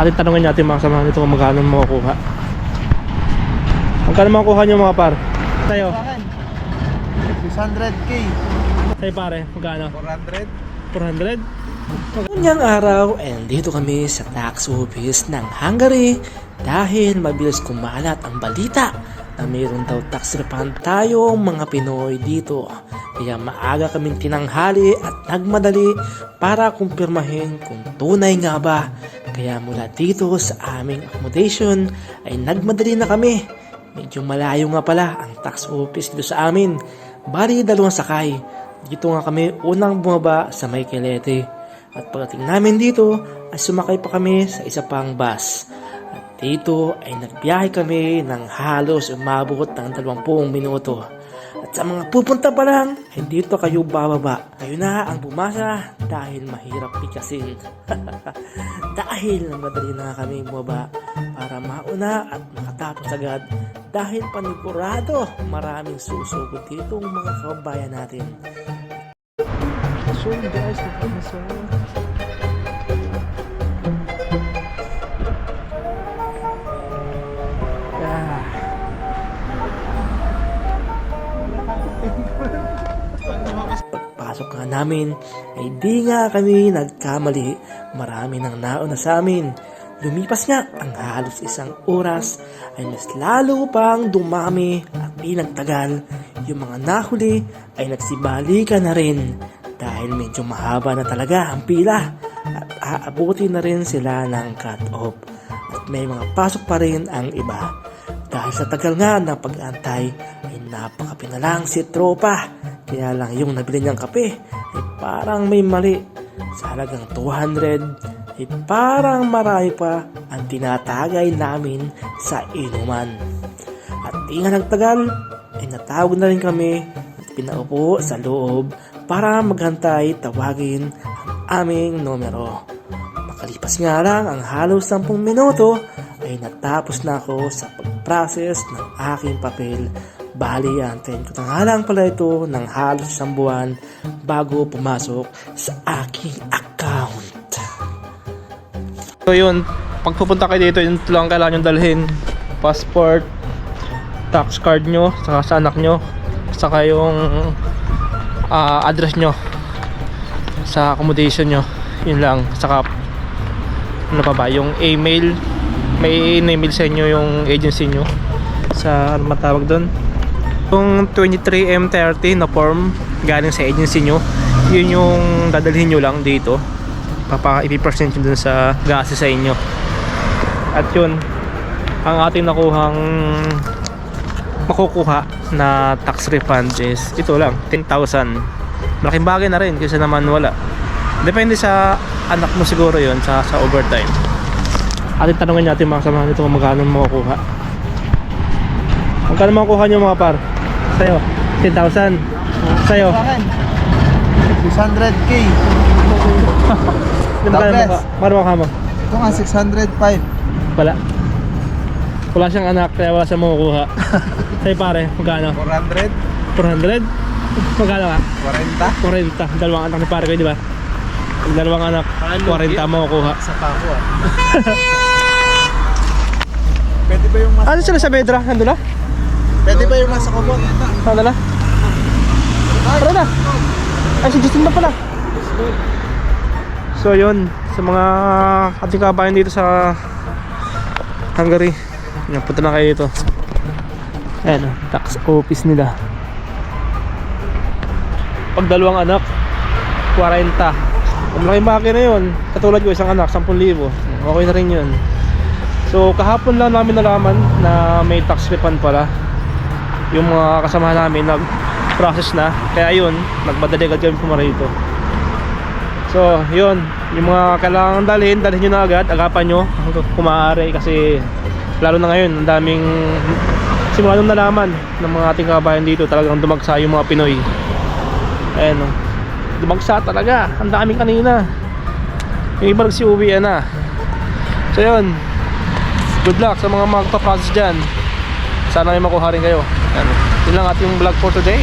Ating tanongin natin mga kasamahan nito kung magkano makukuha. Magkano makukuha nyo mga par? Tayo. Sa akin, 600k. Tayo pare, magkano? 400? 400? Unyang araw, and dito kami sa tax office ng Hungary dahil mabilis kumalat ang balita na mayroon daw tax refund tayo mga Pinoy dito. Kaya maaga kaming tinanghali at nagmadali para kumpirmahin kung tunay nga ba. Kaya mula dito sa aming accommodation ay nagmadali na kami. Medyo malayo nga pala ang tax office dito sa amin. Bali dalawang sakay. Dito nga kami unang bumaba sa Maykelete. At pagdating namin dito ay sumakay pa kami sa isa pang bus. At dito ay nagbiyahe kami ng halos umabot ng 20 minuto. At sa mga pupunta pa lang, ay dito kayo bababa. Kayo na ang bumasa dahil mahirap pikasin. dahil madali na kami bumaba para mauna at makatapos agad dahil panigurado maraming susugod dito ang mga kababayan natin. So guys, na sa Yeah. Pagpasok nga namin ay di nga kami nagkamali. Marami nang nauna sa amin. Lumipas nga ang halos isang oras ay mas lalo pang dumami at di nagtagal. Yung mga nahuli ay nagsibalikan na rin dahil medyo mahaba na talaga ang pila at aabuti na rin sila ng cut-off at may mga pasok pa rin ang iba. Dahil sa tagal nga ng pag-antay ay napakapinalang si tropa. Kaya lang yung nabili niyang kape ay parang may mali. Sa halagang 200 ay parang marami pa ang tinatagay namin sa inuman. At di nga nagtagal ay natawag na rin kami at pinaupo sa loob para maghantay tawagin ang aming numero. Makalipas nga lang ang halos 10 minuto ay natapos na ako sa pag-process ng aking papel. Bali, antayin ko na lang pala ito ng halos isang buwan bago pumasok sa aking account. So yun, pag pupunta kayo dito, yun lang kailangan nyo dalhin. Passport, tax card nyo, saka sa anak nyo, saka yung ah, address nyo sa accommodation nyo. Yun lang, saka ano pa ba, yung email, may email sa inyo yung agency nyo. Sa ano matawag doon. Yung 23M30 na form galing sa agency nyo, yun yung dadalhin nyo lang dito. Papa ipipresent yun dun sa gase sa inyo. At yun ang ating nakuhang makukuha na tax refund is ito lang 10,000 malaking bagay na rin kasi naman wala. Depende sa anak mo siguro yun sa, sa overtime. Ating tanongin natin mga kasamahan nito kung magkano makukuha. Magkano makukuha nyo mga par? Sa'yo 10,000 sa'yo. Sa akin, 600k. Magkano The best. maka- magkano makukuha mo? Ito nga, 605. Wala. Wala siyang anak kaya wala siyang makukuha. Sa'yo pare, magkano? 400? 400? Magkano ka? 40? 40. Dalawang anak ni pare ko, di ba? Dalawang anak, 40 makukuha. Sa pa ako ah. Pwede ba yung mas... Ano sila sa bedra? Nandun na? Pwede ba yung nasa kumot? Nandun na? Tara na! Ay, si Justin na pala. So yun, sa mga ating kabayan dito sa Hungary. Yan, punta na kayo dito. Ayan, oh, tax office nila. Pag dalawang anak, 40. Ang malaking bagay na yun. Katulad ko, isang anak, 10,000. Okay na rin yun. So, kahapon lang namin nalaman na may tax refund pala. Yung mga kasama namin nag-process na. Kaya yun, nagmadali agad kami pumara dito. So, yun. Yung mga kailangan dalhin, dalhin nyo na agad. Agapan nyo hanggang kumaaari kasi lalo na ngayon, ang daming simula nung nalaman ng mga ating kabayan dito talagang dumagsa yung mga Pinoy. Ayan o. Dumagsa talaga. Ang daming kanina. Yung iba nagsiuwi na. So yun. Good luck sa mga magpa-process dyan. Sana may makuha rin kayo. Yan. Yun lang ating vlog for today.